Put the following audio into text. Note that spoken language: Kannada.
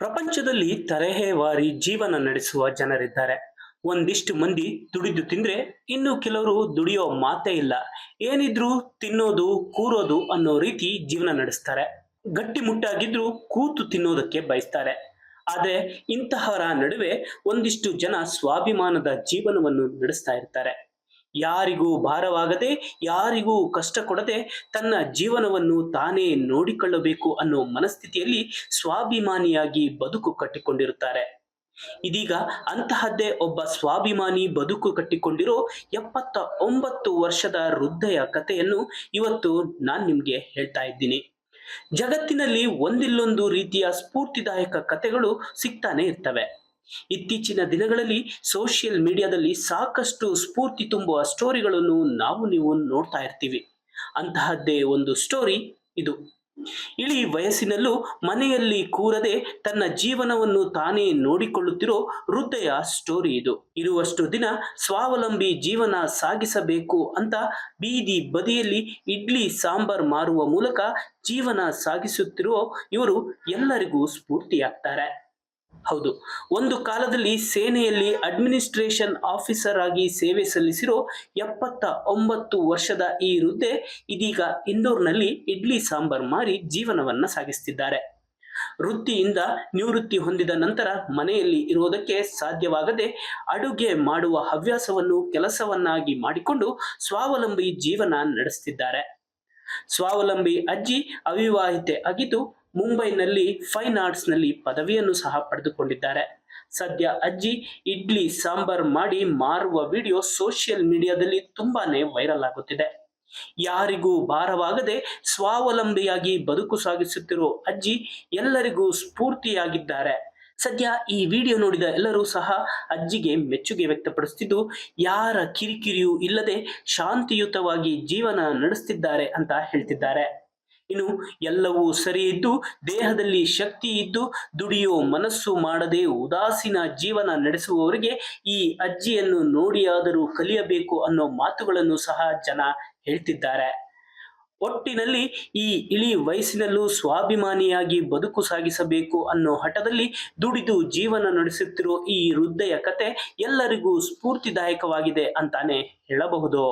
ಪ್ರಪಂಚದಲ್ಲಿ ತರಹೇವಾರಿ ಜೀವನ ನಡೆಸುವ ಜನರಿದ್ದಾರೆ. ಒಂದಿಷ್ಟು ಮಂದಿ ದುಡಿದು ತಿಂದ್ರೆ ಇನ್ನು ಕೆಲವರು ದುಡಿಯೋ ಮಾತೇ ಇಲ್ಲ. ಏನಿದ್ರು ತಿನ್ನೋದು, ಕೂರೋದು ಅನ್ನೋ ರೀತಿ ಜೀವನ ನಡೆಸ್ತಾರೆ. ಗಟ್ಟಿಮುಟ್ಟಾಗಿದ್ರು ಕೂತು ತಿನ್ನೋದಕ್ಕೆ ಬಯಸ್ತಾರೆ. ಆದ್ರೆ ಇಂತಹವರ ನಡುವೆ ಒಂದಿಷ್ಟು ಜನ ಸ್ವಾಭಿಮಾನದ ಜೀವನವನ್ನು ನಡೆಸ್ತಾ ಇರ್ತಾರೆ. ಯಾರಿಗೂ ಭಾರವಾಗದೆ, ಯಾರಿಗೂ ಕಷ್ಟ ಕೊಡದೆ ತನ್ನ ಜೀವನವನ್ನು ತಾನೇ ನೋಡಿಕೊಳ್ಳಬೇಕು ಅನ್ನೋ ಮನಸ್ಥಿತಿಯಲ್ಲಿ ಸ್ವಾಭಿಮಾನಿಯಾಗಿ ಬದುಕು ಕಟ್ಟಿಕೊಂಡಿರುತ್ತಾರೆ. ಇದೀಗ ಅಂತಹದ್ದೇ ಒಬ್ಬ ಸ್ವಾಭಿಮಾನಿ ಬದುಕು ಕಟ್ಟಿಕೊಂಡಿರೋ ಎಪ್ಪತ್ತ ಒಂಬತ್ತು ವರ್ಷದ ವೃದ್ಧೆಯ ಕಥೆಯನ್ನು ಇವತ್ತು ನಾನು ನಿಮಗೆ ಹೇಳ್ತಾ ಇದ್ದೀನಿ. ಜಗತ್ತಿನಲ್ಲಿ ಒಂದಿಲ್ಲೊಂದು ರೀತಿಯ ಸ್ಫೂರ್ತಿದಾಯಕ ಕಥೆಗಳು ಸಿಗ್ತಾನೆ ಇರ್ತವೆ. ಇತ್ತೀಚಿನ ದಿನಗಳಲ್ಲಿ ಸೋಷಿಯಲ್ ಮೀಡಿಯಾದಲ್ಲಿ ಸಾಕಷ್ಟು ಸ್ಫೂರ್ತಿ ತುಂಬುವ ಸ್ಟೋರಿಗಳನ್ನು ನಾವು ನೀವು ನೋಡ್ತಾ ಇರ್ತೀವಿ. ಅಂತಹದ್ದೇ ಒಂದು ಸ್ಟೋರಿ ಇದು. ಇಳಿ ವಯಸ್ಸಿನಲ್ಲೂ ಮನೆಯಲ್ಲಿ ಕೂರದೆ ತನ್ನ ಜೀವನವನ್ನು ತಾನೇ ನೋಡಿಕೊಳ್ಳುತ್ತಿರೋ ವೃದ್ಧೆಯ ಸ್ಟೋರಿ ಇದು. ಇರುವಷ್ಟು ದಿನ ಸ್ವಾವಲಂಬಿ ಜೀವನ ಸಾಗಿಸಬೇಕು ಅಂತ ಬೀದಿ ಬದಿಯಲ್ಲಿ ಇಡ್ಲಿ ಸಾಂಬಾರ್ ಮಾರುವ ಮೂಲಕ ಜೀವನ ಸಾಗಿಸುತ್ತಿರೋ ಇವರು ಎಲ್ಲರಿಗೂ ಸ್ಫೂರ್ತಿಯಾಗ್ತಾರೆ. ಹೌದು. ಒಂದು ಕಾಲದಲ್ಲಿ ಸೇನೆಯಲ್ಲಿ ಅಡ್ಮಿನಿಸ್ಟ್ರೇಷನ್ ಆಫೀಸರ್ ಆಗಿ ಸೇವೆ ಸಲ್ಲಿಸಿರೋ ಎಪ್ಪತ್ತ ಒಂಬತ್ತು ವರ್ಷದ ಈ ವೃದ್ಧೆ ಇದೀಗ ಇಂದೋರ್ನಲ್ಲಿ ಇಡ್ಲಿ ಸಾಂಬಾರ್ ಮಾರಿ ಜೀವನವನ್ನ ಸಾಗಿಸ್ತಿದ್ದಾರೆ. ವೃತ್ತಿಯಿಂದ ನಿವೃತ್ತಿ ಹೊಂದಿದ ನಂತರ ಮನೆಯಲ್ಲಿ ಇರುವುದಕ್ಕೆ ಸಾಧ್ಯವಾಗದೆ ಅಡುಗೆ ಮಾಡುವ ಹವ್ಯಾಸವನ್ನು ಕೆಲಸವನ್ನಾಗಿ ಮಾಡಿಕೊಂಡು ಸ್ವಾವಲಂಬಿ ಜೀವನ ನಡೆಸ್ತಿದ್ದಾರೆ. ಸ್ವಾವಲಂಬಿ ಅಜ್ಜಿ ಅವಿವಾಹಿತೆ ಆಗಿದ್ದು ಮುಂಬೈನಲ್ಲಿ ಫೈನ್ ಆರ್ಟ್ಸ್ನಲ್ಲಿ ಪದವಿಯನ್ನು ಸಹ ಪಡೆದುಕೊಂಡಿದ್ದಾರೆ. ಸದ್ಯ ಅಜ್ಜಿ ಇಡ್ಲಿ ಸಾಂಬಾರ್ ಮಾಡಿ ಮಾರುವ ವಿಡಿಯೋ ಸೋಷಿಯಲ್ ಮೀಡಿಯಾದಲ್ಲಿ ತುಂಬಾನೇ ವೈರಲ್ ಆಗುತ್ತಿದೆ. ಯಾರಿಗೂ ಭಾರವಾಗದೆ ಸ್ವಾವಲಂಬಿಯಾಗಿ ಬದುಕು ಸಾಗಿಸುತ್ತಿರೋ ಅಜ್ಜಿ ಎಲ್ಲರಿಗೂ ಸ್ಫೂರ್ತಿಯಾಗಿದ್ದಾರೆ. ಸದ್ಯ ಈ ವಿಡಿಯೋ ನೋಡಿದ ಎಲ್ಲರೂ ಸಹ ಅಜ್ಜಿಗೆ ಮೆಚ್ಚುಗೆ ವ್ಯಕ್ತಪಡಿಸುತ್ತಿದ್ದು ಯಾರ ಕಿರಿಕಿರಿಯೂ ಇಲ್ಲದೆ ಶಾಂತಿಯುತವಾಗಿ ಜೀವನ ನಡೆಸ್ತಿದ್ದಾರೆ ಅಂತ ಹೇಳ್ತಿದ್ದಾರೆ. ಇನ್ನು ಎಲ್ಲವೂ ಸರಿ ಇದ್ದು, ದೇಹದಲ್ಲಿ ಶಕ್ತಿ ಇದ್ದು, ದುಡಿಯೋ ಮನಸ್ಸು ಮಾಡದೆ ಉದಾಸೀನ ಜೀವನ ನಡೆಸುವವರಿಗೆ ಈ ಅಜ್ಜಿಯನ್ನು ನೋಡಿಯಾದರೂ ಕಲಿಯಬೇಕು ಅನ್ನೋ ಮಾತುಗಳನ್ನು ಸಹ ಜನ ಹೇಳ್ತಿದ್ದಾರೆ. ಒಟ್ಟಿನಲ್ಲಿ ಈ ಇಳಿ ವಯಸ್ಸಿನಲ್ಲೂ ಸ್ವಾಭಿಮಾನಿಯಾಗಿ ಬದುಕು ಸಾಗಿಸಬೇಕು ಅನ್ನೋ ಹಠದಲ್ಲಿ ದುಡಿದು ಜೀವನ ನಡೆಸುತ್ತಿರೋ ಈ ವೃದ್ಧೆಯ ಕತೆ ಎಲ್ಲರಿಗೂ ಸ್ಫೂರ್ತಿದಾಯಕವಾಗಿದೆ ಅಂತಾನೆ ಹೇಳಬಹುದು.